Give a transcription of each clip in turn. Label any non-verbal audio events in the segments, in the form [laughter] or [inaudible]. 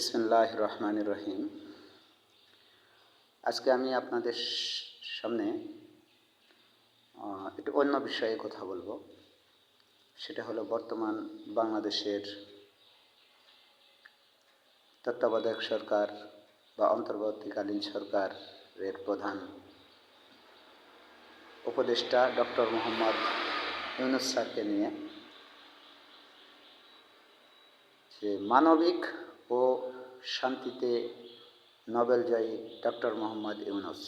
বিসমুল্লাহ রহমান রহিম। আজকে আমি আপনাদের সামনে একটু অন্য বিষয়ে কথা বলব। সেটা হলো বর্তমান বাংলাদেশের তত্ত্বাবধায়ক সরকার বা অন্তর্বর্তীকালীন সরকারের প্রধান উপদেষ্টা ডক্টর মোহাম্মদ ইউনুস স্যারকে নিয়ে যে মানবিক ও শান্তিতে নোবেলজয়ী ডক্টর মোহাম্মদ ইউনুস।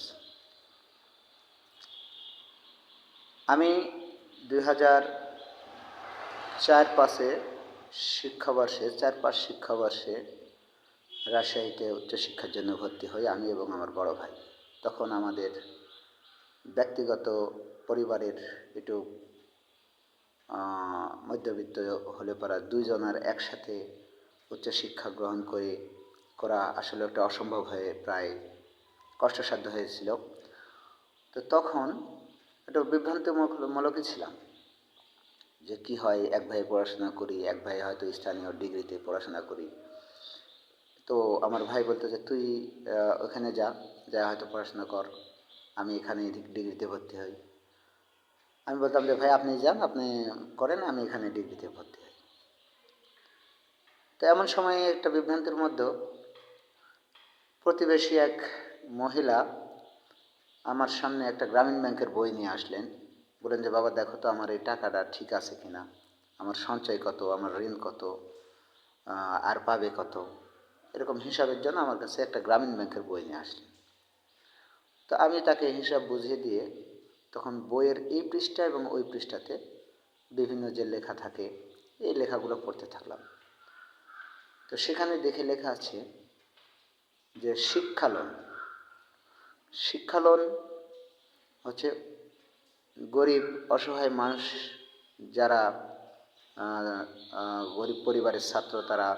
আমি দুই হাজার চার পাশে শিক্ষাবর্ষে, চার পাঁচ শিক্ষাবর্ষে রাজশাহীতে উচ্চশিক্ষার জন্য ভর্তি হই আমি এবং আমার বড় ভাই। তখন আমাদের ব্যক্তিগত পরিবারের একটু মধ্যবিত্ত হলে পারা দুইজনের একসাথে উচ্চশিক্ষা গ্রহণ করে, করা আসলে একটা অসম্ভব হয়ে প্রায় কষ্টসাধ্য হয়েছিল। তো তখন একটু বিভ্রান্তিমূলকই ছিলাম যে কি হয়, এক ভাই পড়াশোনা করি, এক ভাই হয়তো স্থানীয় ডিগ্রিতে পড়াশোনা করি। তো আমার ভাই বলতো যে, তুই ওখানে যা যা হয়তো পড়াশোনা কর, আমি এখানে ডিগ্রিতে ভর্তি হই। আমি বলতাম যে, ভাই, আপনি যান, আপনি করেন, আমি এখানে ডিগ্রিতে ভর্তি তো এমন সময়ে একটা বিভ্রান্তির মধ্যে প্রতিবেশী এক মহিলা আমার সামনে একটা গ্রামীণ ব্যাংকের বই নিয়ে আসলেন। বললেন যে, বাবা, দেখো তো আমার এই টাকাটা ঠিক আছে কিনা? আমার সঞ্চয় কত? আমার ঋণ কত? আর পাবে কত? এরকম হিসাবের জন্য আমার কাছে একটা গ্রামীণ ব্যাংকের বই নিয়ে আসলেন। তো আমি তাকে হিসাব বুঝিয়ে দিয়ে তখন বইয়ের এই পৃষ্ঠা এবং ওই পৃষ্ঠাতে বিভিন্ন যে লেখা থাকে, এই লেখাগুলো পড়তে থাকলাম। তো সেখানে দেখে লেখা আছে যে শিক্ষা লোন শিক্ষা হচ্ছে গরিব, অসহায় মানুষ যারা গরিব পরিবারের ছাত্র তারা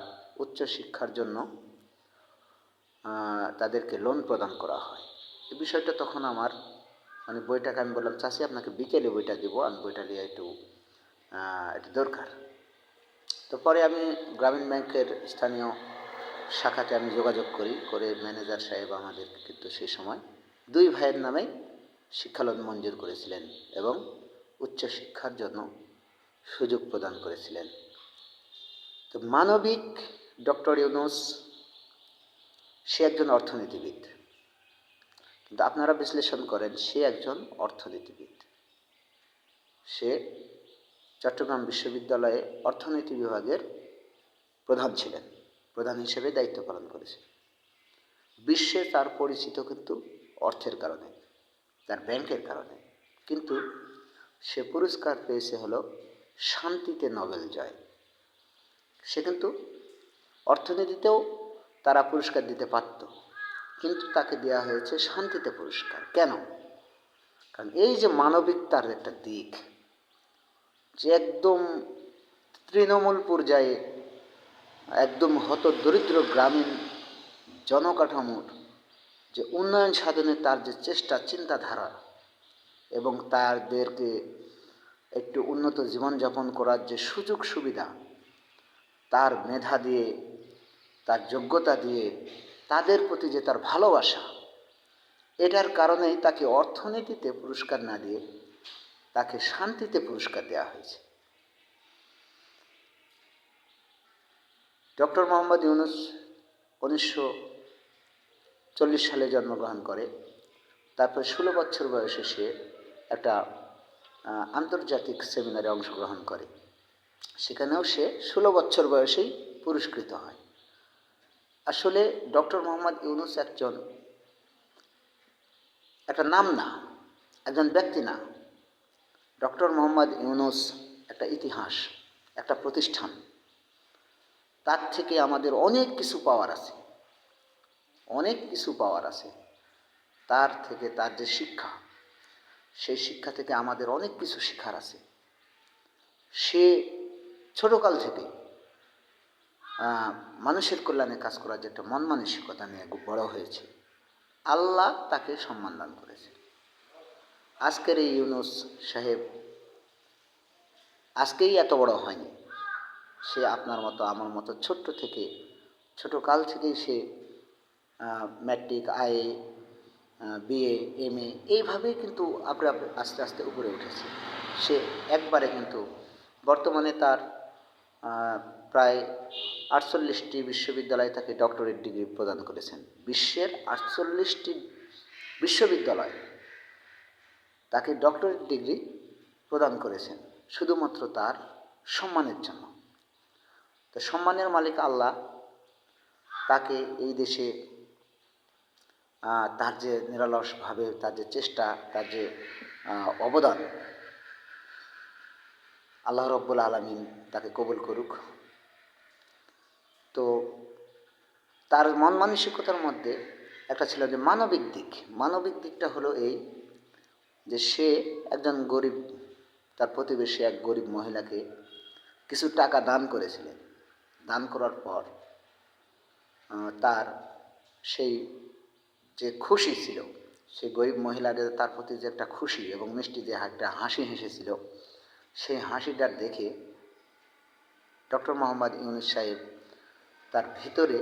উচ্চ শিক্ষার জন্য তাদেরকে লোন প্রদান করা হয়। এই বিষয়টা তখন আমার মানে বইটাকে আমি বললাম চাষি আপনাকে বিকেলে বইটা দিব, আমি বইটা নিয়ে একটু একটু দরকার। তো পরে আমি গ্রামীণ ব্যাংকের স্থানীয় শাখাতে আমি যোগাযোগ করি, করে ম্যানেজার সাহেব আমাদের কিন্তু সেই সময় দুই ভাইয়ের নামে শিক্ষালোন মঞ্জুর করেছিলেন এবং উচ্চশিক্ষার জন্য সুযোগ প্রদান করেছিলেন। তো মানবিক ডক্টর ইউনুস, সে একজন অর্থনীতিবিদ। কিন্তু আপনারা বিশ্লেষণ করেন, সে একজন অর্থনীতিবিদ। সে চট্টগ্রাম বিশ্ববিদ্যালয়ে অর্থনীতি বিভাগের প্রধান ছিলেন, প্রধান হিসেবে দায়িত্ব পালন করেছে বিশ্বে তার পরিচিত কিন্তু অর্থের কারণে, তার ব্যাংকের কারণে। কিন্তু সে পুরস্কার পেয়েছে হলো শান্তিতে নোবেল জয়। সে কিন্তু অর্থনীতিতেও তারা পুরস্কার দিতে পারত, কিন্তু তাকে দেওয়া হয়েছে শান্তিতে পুরস্কার। কেন? কারণ এই যে মানবিকতার একটা দিক যে একদম তৃণমূল পর্যায়ে, একদম হত দরিদ্র গ্রামীণ জনকাঠামোর যে উন্নয়ন সাধনে তার যে চেষ্টা, চিন্তাধারা এবং তাদেরকে একটু উন্নত জীবনযাপন করার যে সুযোগ সুবিধা, তার মেধা দিয়ে, তার যোগ্যতা দিয়ে, তাদের প্রতি যে তার ভালোবাসা, এটার কারণেই তাকে অর্থনীতিতে পুরস্কার না দিয়ে তাকে শান্তিতে পুরস্কার দেওয়া হয়েছে। ডক্টর মোহাম্মদ ইউনুস উনিশশো চল্লিশ সালে জন্মগ্রহণ করে। তারপর ষোলো বছর বয়সে সে একটা আন্তর্জাতিক সেমিনারে অংশগ্রহণ করে। সেখানেও সে ষোলো বছর বয়সেই পুরস্কৃত হয়। আসলে ডক্টর মোহাম্মদ ইউনুস একজন, একটা নাম না, একজন ব্যক্তি না ডক্টর মোহাম্মদ ইউনুস একটা ইতিহাস, একটা প্রতিষ্ঠান। তার থেকে আমাদের অনেক কিছু পাওয়ার আছে। অনেক কিছু পাওয়ার আছে। তার থেকে তার যে শিক্ষা, সেই শিক্ষা থেকে আমাদের অনেক কিছু শিখার আছে। সে ছোটকাল থেকে মানুষের কল্যাণে কাজ করার যে একটা মন মানসিকতা নিয়ে বড় হয়েছে। আল্লাহ তাকে সম্মান দান করেছে। আজকের এই ইউনুস সাহেব আজকেই এত বড় হয়নি। সে আপনার মতো, আমার মতো ছোট্ট থেকে, ছোটো কাল থেকেই সে matric IA BA M A এইভাবেই কিন্তু আপনি আস্তে আস্তে উপরে উঠেছে। সে একবারে কিন্তু বর্তমানে তার প্রায় আটচল্লিশটি বিশ্ববিদ্যালয় তাকে ডক্টরেট ডিগ্রি প্রদান করেছেন। বিশ্বের আটচল্লিশটি বিশ্ববিদ্যালয় তাকে ডক্টরেট ডিগ্রি প্রদান করেছেন, শুধুমাত্র তার সম্মানের জন্য। তো সম্মানের মালিক আল্লাহ তাকে এই দেশে তার যে নিরলসভাবে, তার যে চেষ্টা, তার যে অবদান, আল্লাহ রব্বুল আলমিন তাকে কবুল করুক। তো তার মন মানসিকতার মধ্যে একটা ছিল যে মানবিক দিক। মানবিক দিকটা হলো এই যে সে একজন গরিব, তার প্রতিবেশী এক গরিব মহিলাকে কিছু টাকা দান করেছিলেন। দান করার পর তার সেই যে খুশি ছিল, সেই গরিব মহিলাদের তার প্রতি যে একটা খুশি এবং মিষ্টি যে একটা হাসি হেসেছিল, সেই হাসিটা দেখে ডক্টর মোহাম্মদ ইউনুস সাহেব তার ভিতরে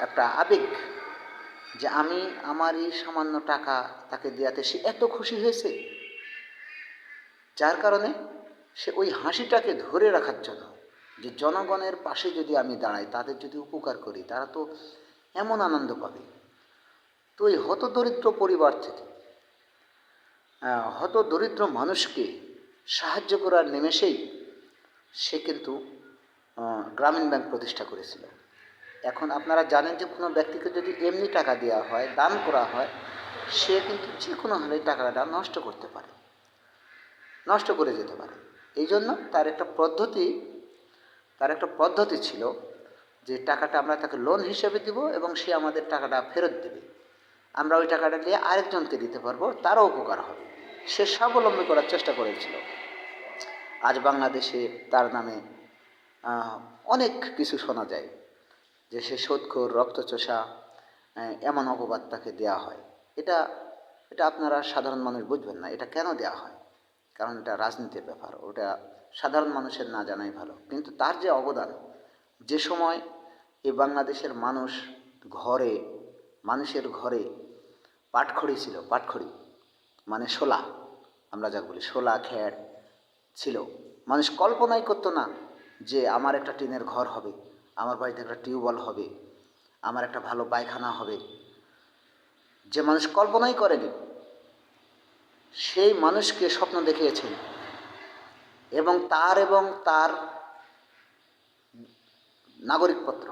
একটা আবেগ যে আমি আমার এই সামান্য টাকা তাকে দেওয়াতে সে এত খুশি হয়েছে। যার কারণে সে ওই হাসিটাকে ধরে রাখার জন্য যে জনগণের পাশে যদি আমি দাঁড়াই, তাদের যদি উপকার করি, তারা তো এমন আনন্দ পাবে। তো ওই হতদরিদ্র পরিবার থেকে হতদরিদ্র মানুষকে সাহায্য করার নিমেষেই সে কিন্তু গ্রামীণ ব্যাংক প্রতিষ্ঠা করেছিল। এখন আপনারা জানেন যে কোনো ব্যক্তিকে যদি এমনি টাকা দেওয়া হয়, দান করা হয়, সে কিন্তু যে কোনো হালে টাকাটা নষ্ট করতে পারে। নষ্ট করে যেতে পারে। এই জন্য তার একটা পদ্ধতি, তার একটা পদ্ধতি ছিল যে টাকাটা আমরা তাকে লোন হিসেবে দিব এবং সে আমাদের টাকাটা ফেরত দেবে। আমরা ওই টাকাটা নিয়ে আরেকজনকে দিতে পারব, তারও উপকার হবে। সে স্বাবলম্বী করার চেষ্টা করেছিল। আজ বাংলাদেশে তার নামে অনেক কিছু শোনা যায়। যে সে সুদখোর রক্তচোষা এমন অপবাদ তাকে দেওয়া হয়। এটা এটা আপনারা সাধারণ মানুষ বুঝবেন না, এটা কেন দেওয়া হয়? কারণ এটা রাজনীতির ব্যাপার, ওটা সাধারণ মানুষের না জানাই ভালো। কিন্তু তার যে অবদান, যে সময় এই বাংলাদেশের মানুষ ঘরে, মানুষের ঘরে পাটখড়ি ছিল, পাটখড়ি মানে শোলা, আমরা যা বলি শোলা খ্যাট ছিল। মানুষ কল্পনাই করতো না যে আমার একটা টিনের ঘর হবে। আমার বাড়িতে একটা টিউবওয়েল হবে, আমার একটা ভালো পায়খানা হবে। যে মানুষ কল্পনাই করেনি, সেই মানুষকে স্বপ্ন দেখিয়েছেন। এবং তার এবং তার নাগরিকপত্র,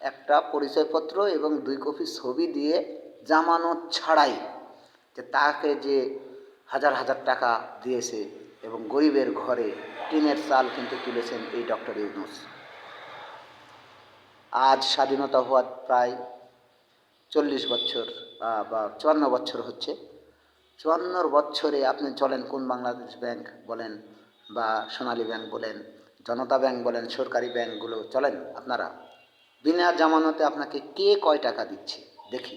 একটা পরিচয়পত্র এবং দুই কপি ছবি দিয়ে জামানত ছাড়াই যে তাকে যে হাজার হাজার টাকা দিয়েছে এবং গরিবের ঘরে টিনের চাল কিন্তু তুলেছেন এই ডক্টর ইউনুস। আজ স্বাধীনতা হওয়ার প্রায় চল্লিশ বছর বা চুয়ান্ন বছর হচ্ছে। চুয়ান্ন বছরে আপনি চলেন কোন বাংলাদেশ ব্যাংক বলেন বা সোনালী ব্যাংক বলেন, জনতা ব্যাংক বলেন, সরকারি ব্যাংকগুলো চলেন আপনারা। বিনা জামানতে আপনাকে কে কয় টাকা দিচ্ছে? দেখি।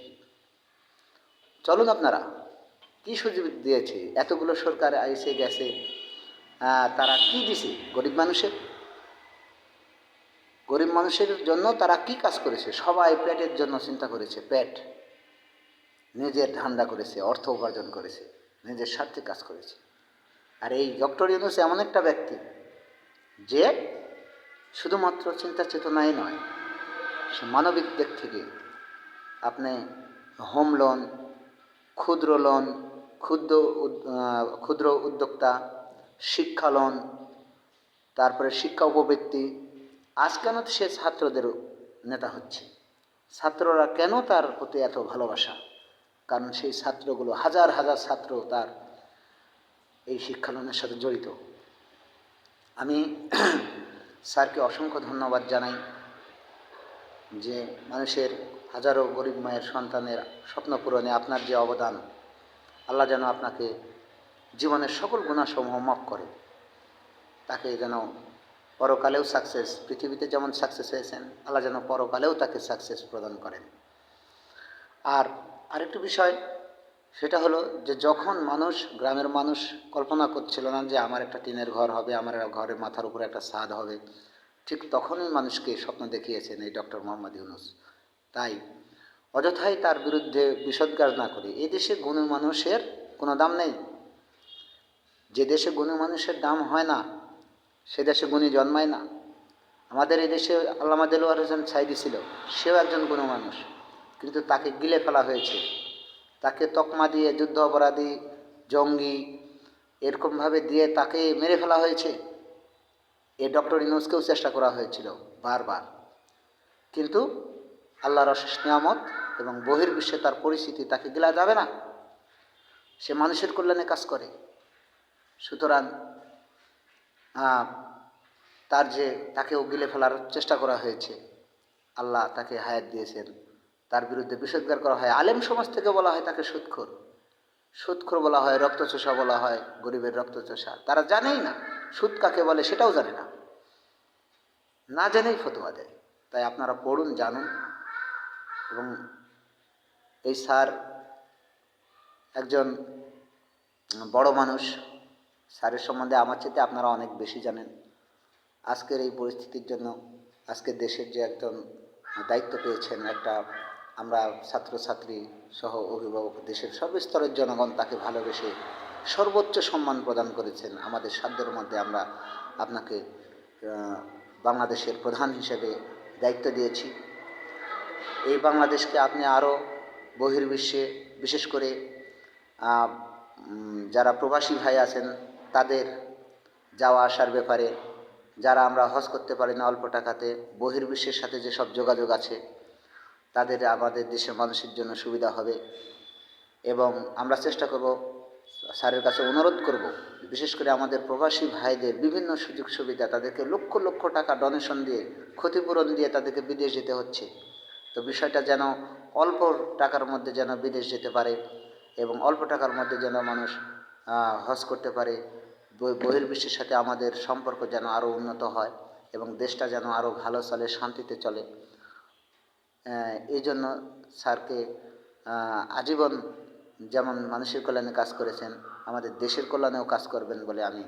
চলুন আপনারা। কি সুযোগ দিয়েছে? এতগুলো সরকার আইসে গেছে তারা কি দিছে? গরিব মানুষের? গরিব মানুষের জন্য তারা কি কাজ করেছে? সবাই পেটের জন্য চিন্তা করেছে, পেট। নিজের ধান্দা করেছে, অর্থ উপার্জন করেছে, নিজের স্বার্থে কাজ করেছে। আর এই ডক্টর ইউনুস এমন একটা ব্যক্তি, যে শুধুমাত্র চিন্তা চেতনাই নয়, সে মানবিক দিক থেকে আপনি হোম লোন, ক্ষুদ্র লোন, ক্ষুদ্র ক্ষুদ্র উদ্যোক্তা, শিক্ষা লোন, তারপরে শিক্ষা উপবৃত্তি আজ কেন সে ছাত্রদের নেতা হচ্ছে। ছাত্ররা কেন তার প্রতি এত ভালোবাসা? কারণ সেই ছাত্রগুলো হাজার হাজার ছাত্র তার এই শিক্ষা লোনের সাথে জড়িত। আমি [clears throat] স্যারকে অসংখ্য ধন্যবাদ জানাই যে মানুষের হাজারো গরিব মায়ের সন্তানের স্বপ্ন পূরণে আপনার যে অবদান, আল্লাহ যেন আপনাকে জীবনের সকল গুণাসমূহ মাফ করে। তাকে যেন পরকালেও সাকসেস পৃথিবীতে যেমন সাকসেস হয়েছেন, আল্লাহ যেন পরকালেও তাকে সাকসেস প্রদান করেন। আর আরেকটি বিষয়, সেটা হলো যে যখন মানুষ, গ্রামের মানুষ কল্পনা করছিল না যে আমার একটা টিনের ঘর হবে, আমার ঘরের মাথার উপরে একটা স্বাদ হবে, ঠিক তখনই মানুষকে স্বপ্ন দেখিয়েছেন এই ডক্টর মোহাম্মদ ইউনুস। তাই অযথাই তার বিরুদ্ধে বিষদগার না করে এই দেশে গুণী মানুষের কোনো দাম নেই। যে দেশে গুণী মানুষের দাম হয় না সে দেশে গুণী জন্মায় না। আমাদের এই দেশে আল্লামা দেলোয়ার হোসেন সাইদি ছিল, সেও একজন গুণী মানুষ। কিন্তু তাকে গিলে ফেলা হয়েছে। তাকে তকমা দিয়ে, যুদ্ধ অপরাধী, জঙ্গি এরকমভাবে দিয়ে তাকে মেরে ফেলা হয়েছে। এ ডক্টর ইনুসকেও চেষ্টা করা হয়েছিল বারবার। কিন্তু আল্লাহর অশেষ নিয়ামত এবং বহির্বিশ্বে তার পরিস্থিতি তাকে গিলা যাবে না। সে মানুষের কল্যাণে কাজ করে। সুতরাং তার যে তাকেও গিলে ফেলার চেষ্টা করা হয়েছে, আল্লাহ তাকে হায়াত দিয়েছেন। তার বিরুদ্ধে বিষোদ্গার করা হয়। আলেম সমাজ থেকে বলা হয় তাকে সুৎখোর। সুৎখোর বলা হয়, রক্তচোষা বলা হয়, গরিবের রক্তচোষা। তারা জানেই না সুদ কাকে বলে সেটাও জানে না। না জেনেই ফতোয়া দেয়। তাই আপনারা পড়ুন, জানুন। এবং এই স্যার একজন বড় মানুষ স্যারের সম্বন্ধে আমার চেয়ে আপনারা অনেক বেশি জানেন। আজকের এই পরিস্থিতির জন্য আজকে দেশের যে একজন দায়িত্ব পেয়েছেন একটা আমরা ছাত্রছাত্রী সহ অভিভাবক দেশের সর্বস্তরের জনগণ তাকে ভালোবেসে সর্বোচ্চ সম্মান প্রদান করেছেন। আমাদের সাধ্যের মধ্যে আমরা আপনাকে বাংলাদেশের প্রধান হিসেবে দায়িত্ব দিয়েছি। এই বাংলাদেশকে আপনি আরও বহির্বিশ্বে বিশেষ করে যারা প্রবাসী ভাই আছেন তাদের যাওয়া আসার ব্যাপারে, যারা আমরা হজ করতে পারি না অল্প টাকাতে, বহির্বিশ্বের সাথে যেসব যোগাযোগ আছে, তাদের আমাদের দেশের মানুষের জন্য সুবিধা হবে। এবং আমরা চেষ্টা করব, স্যারের কাছে অনুরোধ করব, বিশেষ করে আমাদের প্রবাসী ভাইদের বিভিন্ন সুযোগ সুবিধা, তাদেরকে লক্ষ লক্ষ টাকা ডোনেশন দিয়ে, ক্ষতিপূরণ দিয়ে তাদেরকে বিদেশ যেতে হচ্ছে। তো বিষয়টা যেন অল্প টাকার মধ্যে যেন বিদেশ যেতে পারে এবং অল্প টাকার মধ্যে যেন মানুষ হজ করতে পারে। বহির্বিশ্বের সাথে আমাদের সম্পর্ক যেন আরও উন্নত হয় এবং দেশটা যেন আরও ভালো চলে, শান্তিতে চলে। এই জন্য স্যারকে আজীবন যেমন মানুষের কল্যাণে কাজ করেছেন, আমাদের দেশের কল্যাণেও কাজ করবেন বলে আমি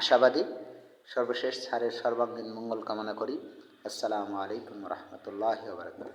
আশাবাদী। সর্বশেষ স্যারের সর্বাঙ্গীন মঙ্গল কামনা করি। আসসালামু আলাইকুম রহমতুল্লাহ বারকাত